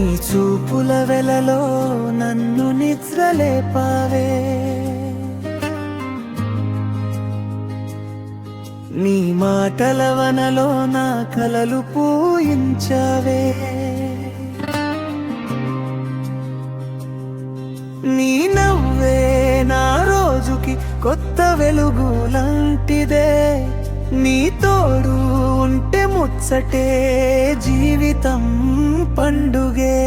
నీ చూపుల వెలలో నన్ను నిద్రలేపావే. నీ మాటల వనలో నా కలలు పూయించావే. నీ నవ్వే నా రోజుకి కొత్త వెలుగు లాంటిదే. నీ తోడు ఉంటే ముచ్చటే జీవితం పండుగే.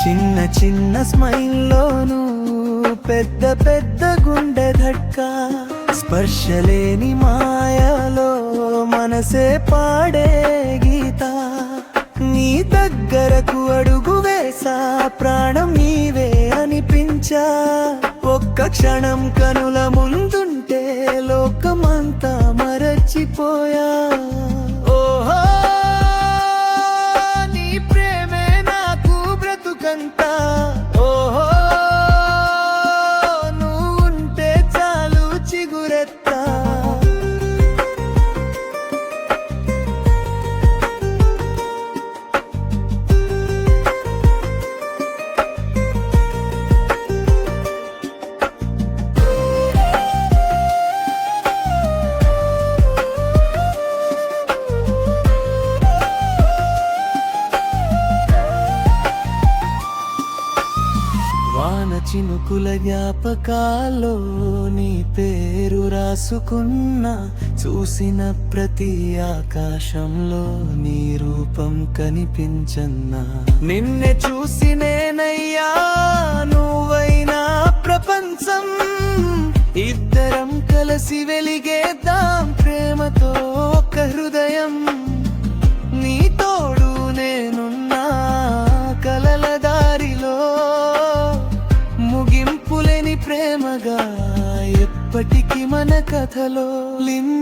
చిన్న చిన్న స్మైల్లోను పెద్ద పెద్ద గుండె ధడ్క స్పర్శలేని మాయలో మనసే పాడే గీత. నీ దగ్గరకు అడుగు వేసా ప్రాణం నీవే అనిపించా? ఒక్క క్షణం కనుల ముందుంటే లోకమంతా మరచిపోయా? చినుకుల జ్ఞాపకాల్లో నీ పేరు రాసుకున్న చూసిన ప్రతి ఆకాశంలో నీ రూపం కనిపించన్నా. నిన్నే చూసినేనయ్యా నువ్వైనా ప్రపంచం. ఇద్దరం కలిసి వెలిగేద్దాం ప్రేమతో ఒక హృదయం. ప్రేమగా ఎప్పటికీ మన కథలో లిన్